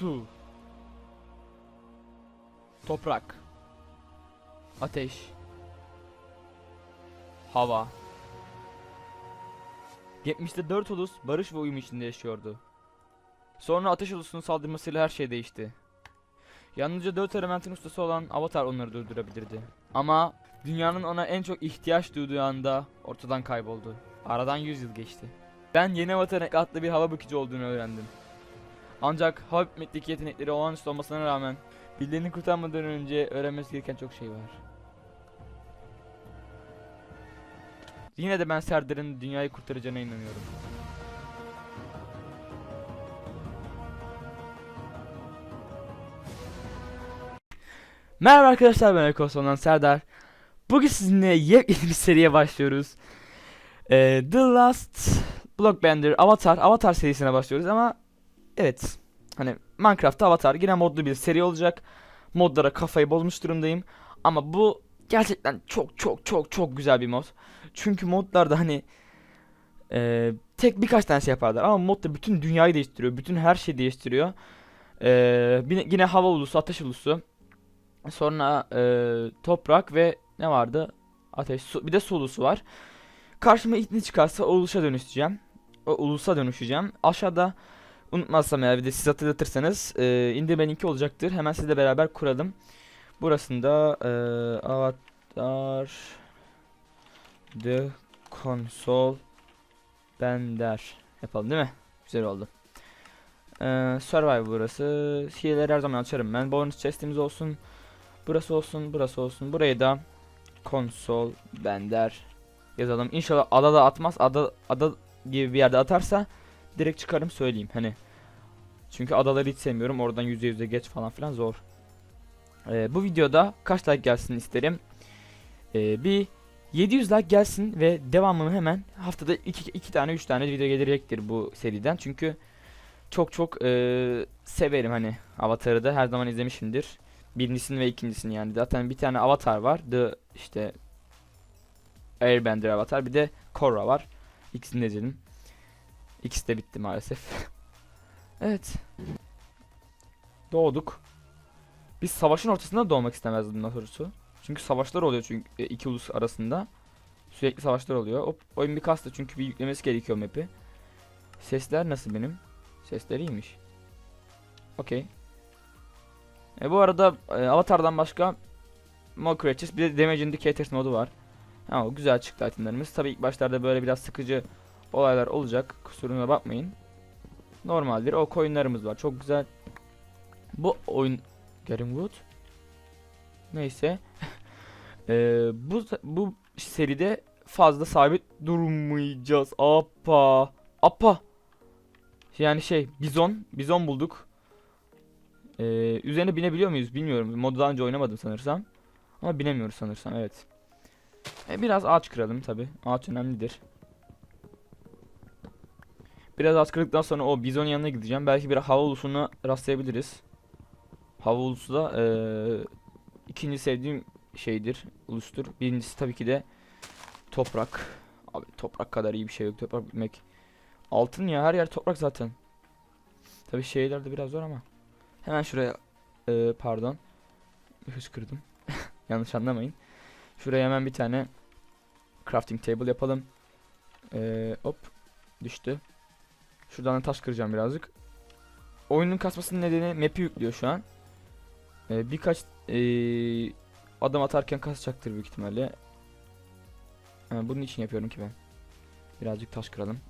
Su. Toprak. Ateş. Hava. 70'te 4 ulus barış ve uyum içinde yaşıyordu. Sonra ateş ulusunun saldırmasıyla her şey değişti. Yalnızca 4 elementin ustası olan Avatar onları durdurabilirdi. Ama dünyanın ona en çok ihtiyaç duyduğu anda ortadan kayboldu. Aradan 100 yıl geçti. Ben yeni Avatar'ın adlı bir hava bükücü olduğunu öğrendim. Ancak bükmekteki yetenekleri olağanüstü olmasına rağmen birilerini kurtarmadan önce öğrenmesi gereken çok şey var. Yine de ben Serdar'ın dünyayı kurtaracağına inanıyorum. Merhaba arkadaşlar ben Ekoson'dan Serdar. Bugün sizinle yepyeni bir seriye başlıyoruz. Ee, The Last Blockbender Avatar Avatar serisine başlıyoruz ama evet hani Minecraft Avatar yine modlu bir seri olacak. Modlara kafayı bozmuş durumdayım ama bu gerçekten çok çok çok çok güzel bir mod. Çünkü modlarda hani e, tek birkaç tanesi yaparlar ama modda bütün dünyayı değiştiriyor. Bütün her şeyi değiştiriyor. E, bir- yine hava ulusu, ateş ulusu. Sonra e, toprak ve ne vardı? Ateş, su, bir de su ulusu var. Karşıma ilk ne çıkarsa o uluşa dönüşeceğim. O ulusa dönüşeceğim. Aşağıda unutmazsam eğer bir de siz hatırlatırsanız e, indirme linki olacaktır. Hemen sizle beraber kuralım. Burasında e, avatar The Console Bender yapalım değil mi? Güzel oldu. Ee, Survive burası. Hileleri her zaman açarım ben. Bonus chest'imiz olsun. Burası olsun, burası olsun. Burayı da Console Bender yazalım. İnşallah ada da atmaz. Ada, ada gibi bir yerde atarsa direkt çıkarım söyleyeyim. Hani çünkü adaları hiç sevmiyorum. Oradan yüzde yüze geç falan filan zor. Ee, bu videoda kaç like gelsin isterim. Ee, bir 700 like gelsin ve devamını hemen haftada 2 2 tane 3 tane video gelecektir bu seriden. Çünkü çok çok e, severim hani Avatar'ı da her zaman izlemişimdir. Birincisini ve ikincisini yani. Zaten bir tane Avatar var. The işte Airbender Avatar bir de Korra var. İkisini de izledim. İkisi de bitti maalesef. evet. Doğduk. Biz savaşın ortasında doğmak istemezdim doğrusu. Çünkü savaşlar oluyor çünkü e, iki ulus arasında. Sürekli savaşlar oluyor. Hop, oyun bir kastı çünkü bir yüklemesi gerekiyor map'i. Sesler nasıl benim? Sesler iyiymiş. Okey. E bu arada e, Avatar'dan başka Mod Creatures bir de Damage Indicators modu var. Ha, güzel çıktı itemlerimiz. Tabii ilk başlarda böyle biraz sıkıcı olaylar olacak. Kusuruna bakmayın. Normaldir. O coinlarımız var. Çok güzel. Bu oyun Getting Wood. Neyse. Eee, bu bu seride fazla sabit durmayacağız. Apa. Apa. Yani şey bizon. Bizon bulduk. Eee üzerine binebiliyor muyuz bilmiyorum. Modu daha önce oynamadım sanırsam. Ama binemiyoruz sanırsam evet. E, biraz ağaç kıralım tabi. Ağaç önemlidir. Biraz ağaç kırdıktan sonra o bizon yanına gideceğim. Belki bir hava ulusuna rastlayabiliriz. Hava ulusu da eee, ikinci sevdiğim şeydir, ulustur. Birincisi tabii ki de toprak. Abi toprak kadar iyi bir şey yok. Toprak bilmek. Altın ya her yer toprak zaten. Tabii şeyler de biraz zor ama. Hemen şuraya eee, pardon. Hıçkırdım. Yanlış anlamayın. Şuraya hemen bir tane crafting table yapalım. Eee, hop düştü. Şuradan da taş kıracağım birazcık. Oyunun kasmasının nedeni map'i yüklüyor şu an. Ee, birkaç ee, adım atarken kasacaktır büyük ihtimalle. Ha, bunun için yapıyorum ki ben. Birazcık taş kıralım.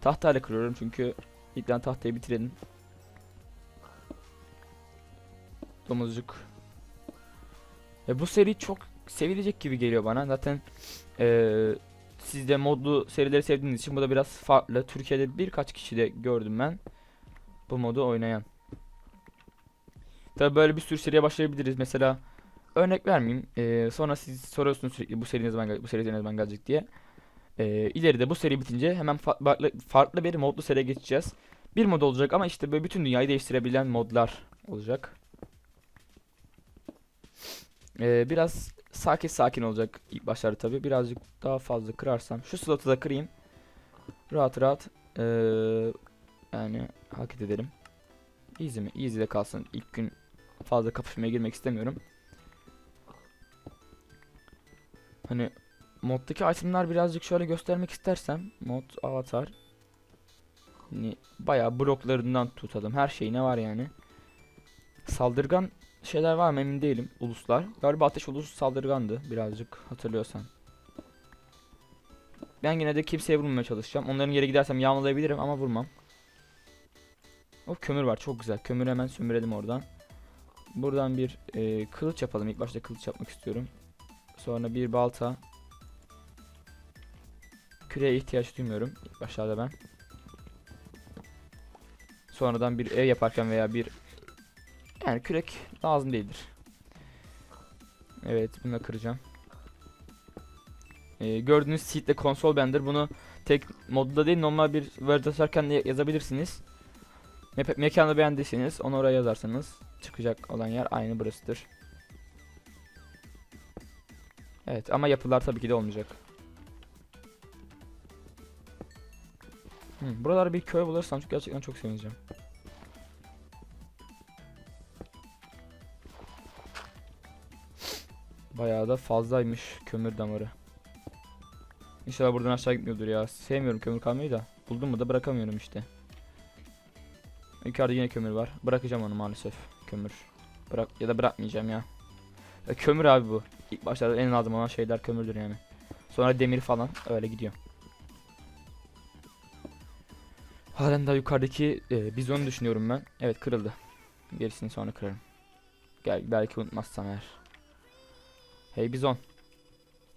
Tahtayla kırıyorum çünkü ilkten tahtayı bitirelim. Domuzcuk. E, bu seri çok sevilecek gibi geliyor bana. Zaten ee, siz de modlu serileri sevdiğiniz için bu da biraz farklı. Türkiye'de birkaç kişi de gördüm ben. Bu modu oynayan. Tabi böyle bir sürü seriye başlayabiliriz. Mesela örnek vermeyeyim. Ee, sonra siz soruyorsunuz sürekli bu seri ne zaman bu seri ne zaman gelecek diye. Ee, ileride bu seri bitince hemen fa- farklı, farklı bir modlu seriye geçeceğiz. Bir mod olacak ama işte böyle bütün dünyayı değiştirebilen modlar olacak. Ee, biraz sakin sakin olacak ilk başlarda tabi. Birazcık daha fazla kırarsam. Şu slotu da kırayım. Rahat rahat ee, yani hareket edelim. Easy mi? Easy de kalsın. İlk gün fazla kapışmaya girmek istemiyorum. Hani moddaki itemler birazcık şöyle göstermek istersem mod avatar hani bayağı bloklarından tutalım. Her şey ne var yani. Saldırgan şeyler var mı emin değilim. Uluslar. Galiba ateş ulusu saldırgandı birazcık hatırlıyorsan. Ben yine de kimseye vurmamaya çalışacağım. Onların yere gidersem yağmalayabilirim ama vurmam. O kömür var çok güzel. Kömürü hemen sömürelim oradan. Buradan bir e, kılıç yapalım. İlk başta kılıç yapmak istiyorum. Sonra bir balta. Küreye ihtiyaç duymuyorum. İlk başlarda ben. Sonradan bir ev yaparken veya bir yani kürek lazım değildir. Evet bunu kıracağım. Ee, gördüğünüz seedle konsol bender. Bunu tek modda değil normal bir Word açarken de yazabilirsiniz. Me mekanı beğendiyseniz onu oraya yazarsanız çıkacak olan yer aynı burasıdır. Evet ama yapılar tabii ki de olmayacak. Hmm, buralarda bir köy bulursam gerçekten çok sevineceğim. Bayağı da fazlaymış kömür damarı. İnşallah buradan aşağı gitmiyordur ya. Sevmiyorum kömür kalmayı da. Buldum mu da bırakamıyorum işte. Yukarıda yine kömür var. Bırakacağım onu maalesef. Kömür. Bırak ya da bırakmayacağım ya. ya kömür abi bu. İlk başlarda en lazım olan şeyler kömürdür yani. Sonra demir falan öyle gidiyor. Halen daha yukarıdaki e, bizonu düşünüyorum ben. Evet kırıldı. Gerisini sonra kırarım. Gel belki unutmazsam eğer. Hey bizon.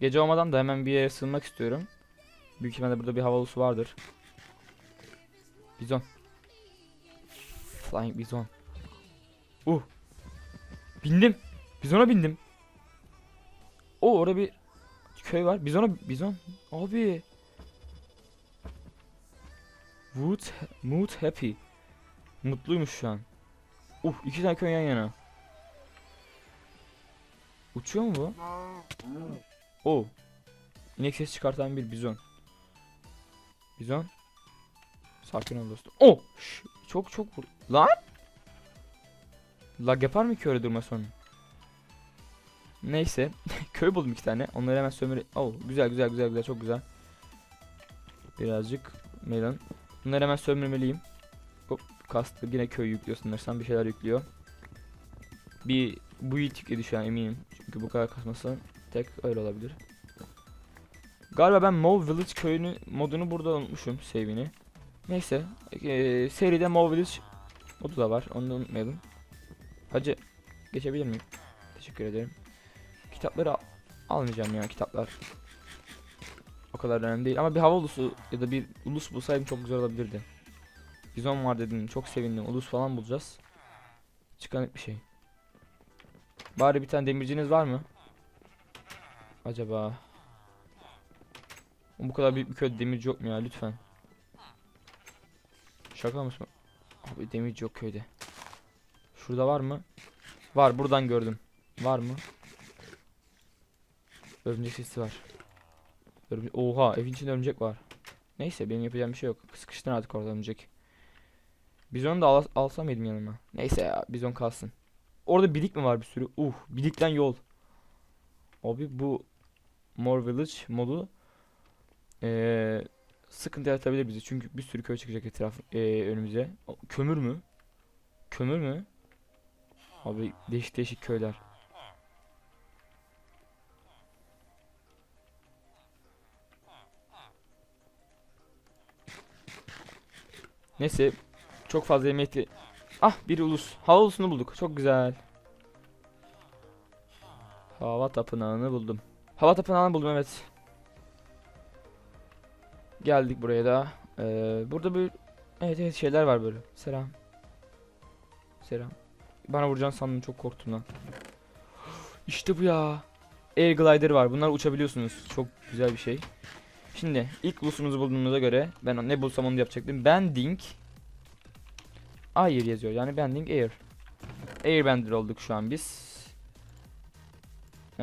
Gece olmadan da hemen bir yere sığınmak istiyorum. Büyük ihtimalle burada bir havalısı vardır. Bizon. Flying bizon. Uh. Bindim. Bizona bindim. O orada bir köy var. Bizona bizon. Abi. Wood mood happy. Mutluymuş şu an. Uh iki tane köy yan yana. Uçuyor mu bu? O. İnek ses çıkartan bir bizon. Bizon. Sakin ol dostum. Oh! Çok çok vur. Lan! Lag yapar mı ki öyle durma sonra? Neyse. Köy buldum iki tane. Onları hemen sömür... Oh güzel güzel güzel güzel çok güzel. Birazcık melon. Bunları hemen sömürmeliyim. Hop kastı yine köy yüklüyor sanırsam bir şeyler yüklüyor. Bir bu yükledi şu eminim. Çünkü bu kadar kasması tek öyle olabilir. Galiba ben Move Village köyünü modunu burada unutmuşum save'ini. Neyse. Ee, seride Move Village modu da var. Onu da unutmayalım. Hacı geçebilir miyim? Teşekkür ederim. Kitapları al almayacağım ya kitaplar. O kadar önemli değil ama bir hava ulusu ya da bir ulus bulsaydım çok güzel olabilirdi. Bizon var dedim çok sevindim. Ulus falan bulacağız. Çıkan bir şey. Bari bir tane demirciniz var mı? Acaba bu kadar büyük bir köyde demirci yok mu ya lütfen. Şaka mısın? Abi demirci yok köyde. Şurada var mı? Var buradan gördüm. Var mı? Örümcek sesi var. Örümcek... Oha evin içinde örümcek var. Neyse benim yapacağım bir şey yok. Sıkıştın artık orada örümcek. Bizonu da al alsam mıydım yanıma? Neyse ya bizon kalsın. Orada bilik mi var bir sürü? Uh bilikten yol. Abi bu More Village modu ee, sıkıntı yaratabilir bize çünkü bir sürü köy çıkacak etraf ee, önümüze. Kömür mü? Kömür mü? Abi değişik değişik köyler. Neyse çok fazla yemeği Ah bir ulus. Hava ulusunu bulduk. Çok güzel. Hava tapınağını buldum. Hava tapınağını buldum evet. Geldik buraya da. Ee, burada bir evet evet şeyler var böyle. Selam. Selam. Bana vuracağını sandım çok korktum lan. İşte bu ya. Air glider var. Bunlar uçabiliyorsunuz. Çok güzel bir şey. Şimdi ilk ulusumuzu bulduğumuza göre ben ne bulsam onu yapacaktım. Bending Air yazıyor. Yani Bending Air. Airbender olduk şu an biz. Ee,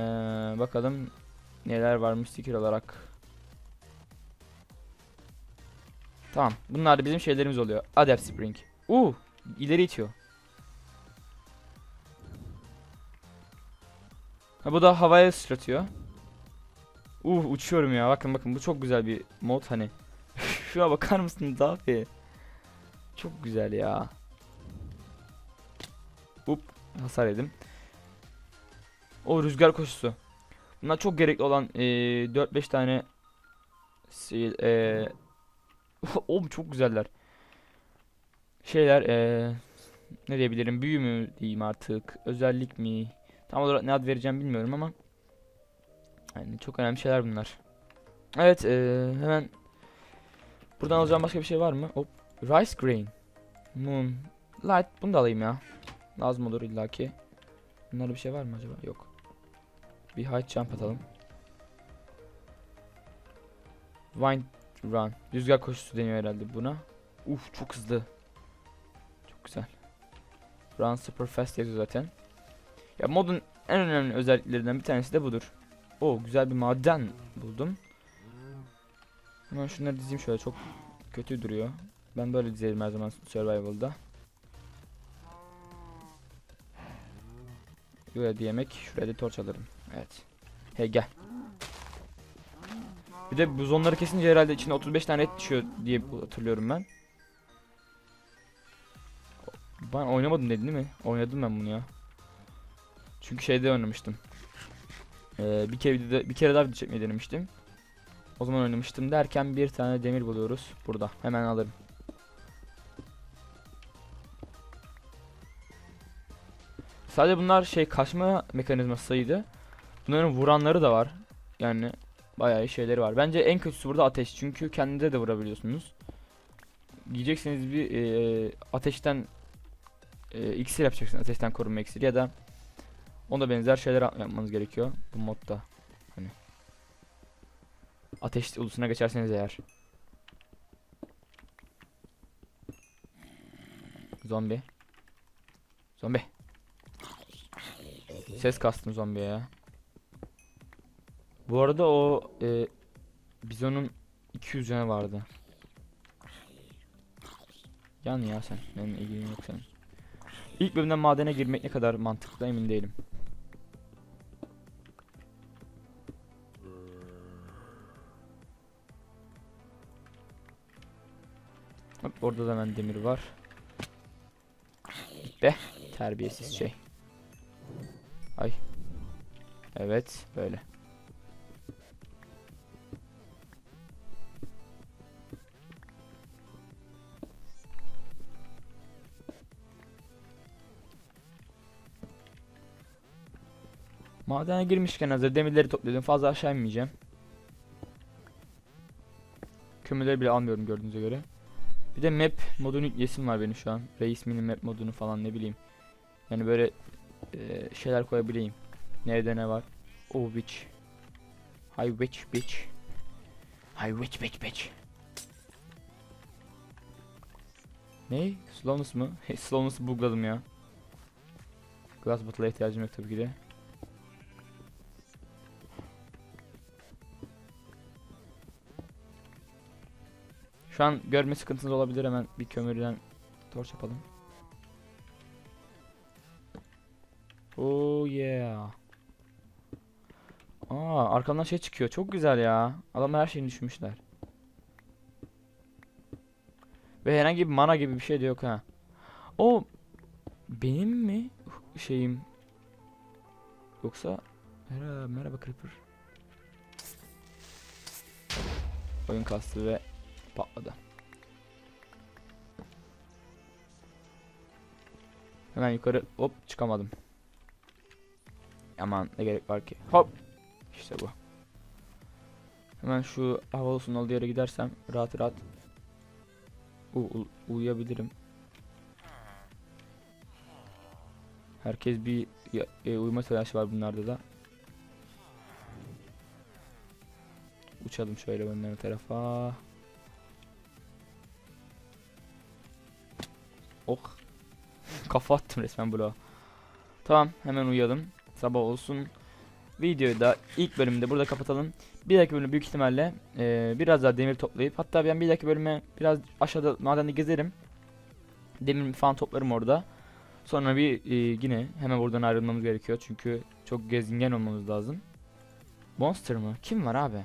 bakalım neler varmış sticker olarak. Tamam. Bunlar da bizim şeylerimiz oluyor. Adept Spring. Uuu. ileri itiyor. Ha, bu da havaya sıçratıyor. Uh uçuyorum ya. Bakın bakın bu çok güzel bir mod hani. Şuna bakar mısınız abi? Çok güzel ya. Up hasar yedim. O rüzgar koşusu. Bunlar çok gerekli olan eee 4-5 tane eee Oğlum çok güzeller. Şeyler eee ne diyebilirim? Büyü mü diyeyim artık? Özellik mi? Tam olarak ne ad vereceğim bilmiyorum ama yani çok önemli şeyler bunlar. Evet eee, hemen buradan alacağım başka bir şey var mı? Hop. Rice grain. Moon. Light bunu da alayım ya. Lazım olur illaki. Bunlarda bir şey var mı acaba? Yok. Bir height jump atalım. Wind run. Rüzgar koşusu deniyor herhalde buna. Uf çok hızlı. Çok güzel. Run super fast yazıyor zaten. Ya modun en önemli özelliklerinden bir tanesi de budur. O güzel bir maden buldum. Hemen şunları dizeyim şöyle çok kötü duruyor. Ben böyle dizerim her zaman survival'da. Böyle yemek. Şuraya da torç alırım. Evet. Hey gel. Bir de buzonları kesince herhalde içinde 35 tane et düşüyor diye hatırlıyorum ben. Ben oynamadım dedin değil mi? Oynadım ben bunu ya. Çünkü şeyde oynamıştım. Ee, bir kere videoda, bir kere daha video çekmeyi denemiştim. O zaman oynamıştım derken bir tane demir buluyoruz burada. Hemen alırım. Sadece bunlar şey kaçma mekanizmasıydı. Bunların vuranları da var. Yani bayağı şeyleri var. Bence en kötüsü burada ateş. Çünkü kendinize de vurabiliyorsunuz. Diyeceksiniz bir e, ateşten e, iksir yapacaksınız. Ateşten korunma iksiri ya da ona benzer şeyler yap- yapmanız gerekiyor bu modda. Hani ateş ulusuna geçerseniz eğer. Zombi. Zombi. Ses kastım zombiye ya. Bu arada o e, bizonun 200 canı vardı. Yan ya sen. Benim ilgim yok senin. İlk bölümde madene girmek ne kadar mantıklı emin değilim. Hop orada da hemen demir var. Be terbiyesiz şey. Evet böyle. Madene girmişken hazır demirleri topladım. Fazla aşağı inmeyeceğim. Kömürleri bile almıyorum gördüğünüze göre. Bir de map modunu yüklesim var benim şu an. Reis mini map modunu falan ne bileyim. Yani böyle e, şeyler koyabileyim. Nerede ne var? Oh bitch. Hi witch bitch. Hi witch bitch bitch. Ne? Slowness mı? Slowness'ı bugladım ya. Glass bottle'a ihtiyacım yok tabii ki de. Şu an görme sıkıntınız olabilir hemen bir kömürden torç yapalım. Oh yeah. Aa arkamdan şey çıkıyor. Çok güzel ya. Adamlar her şeyini düşünmüşler. Ve herhangi bir mana gibi bir şey de yok ha. O benim mi şeyim? Yoksa merhaba, merhaba Creeper. Oyun kastı ve patladı. Hemen yukarı hop çıkamadım. Aman ne gerek var ki. Hop. İşte bu. Hemen şu havalusun olduğu yere gidersem rahat rahat u uyuyabilirim. Herkes bir e, uyuma telaşı var bunlarda da. Uçalım şöyle önden tarafa. Oh. Kafa attım resmen bloğa. Tamam hemen uyuyalım. Sabah olsun. Videoyu da ilk bölümde burada kapatalım. Bir dahaki bölümde büyük ihtimalle eee, biraz daha demir toplayıp hatta ben bir dahaki bölüme biraz aşağıda madende gezerim. Demir falan toplarım orada. Sonra bir eee, yine hemen buradan ayrılmamız gerekiyor çünkü Çok gezingen olmamız lazım. Monster mı? Kim var abi?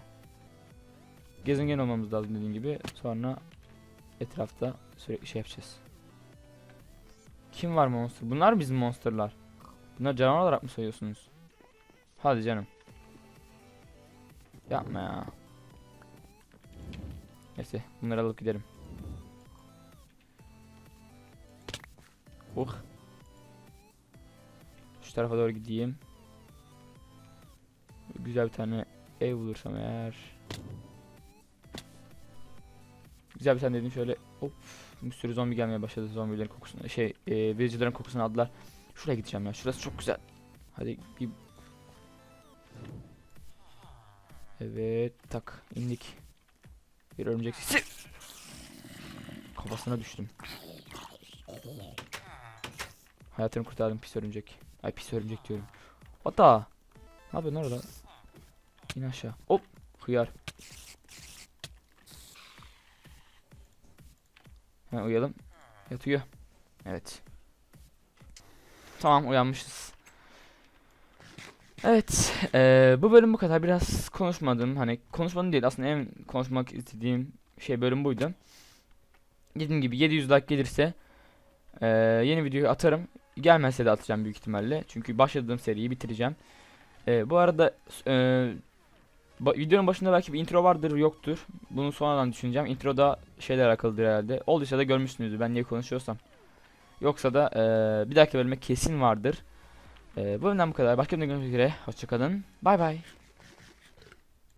Gezingen olmamız lazım dediğim gibi. Sonra etrafta sürekli şey yapacağız. Kim var monster? Bunlar bizim monsterlar. Bunlar canavar olarak mı sayıyorsunuz? Hadi canım. Yapma ya. Neyse bunları alıp giderim. Uh. Şu tarafa doğru gideyim. Güzel bir tane ev bulursam eğer. Güzel bir tane dedim şöyle hop bir sürü zombi gelmeye başladı zombilerin kokusunu şey e, villager'ların kokusunu aldılar. Şuraya gideceğim ya şurası çok güzel. Hadi bir Evet tak indik. Bir örümcek sesi. Kafasına düştüm. Hayatını kurtardım pis örümcek. Ay pis örümcek diyorum. Ata. Ne yapıyorsun orada? İn aşağı. Hop. Hıyar. Hemen uyuyalım. Yatıyor. Evet. Tamam uyanmışız. Evet. eee, bu bölüm bu kadar. Biraz konuşmadım. Hani konuşmadım değil. Aslında en konuşmak istediğim şey bölüm buydu. Dediğim gibi 700 like gelirse eee, yeni videoyu atarım. Gelmezse de atacağım büyük ihtimalle. Çünkü başladığım seriyi bitireceğim. Eee, bu arada eee, ba- videonun başında belki bir intro vardır yoktur. Bunu sonradan düşüneceğim. Introda şeyler alakalıdır herhalde. Olduysa da görmüşsünüzdür ben niye konuşuyorsam. Yoksa da eee, bir dahaki bölüme kesin vardır. Eee bu bölümden bu kadar. Başka bir görüşmek üzere. Hoşçakalın. Bay bay.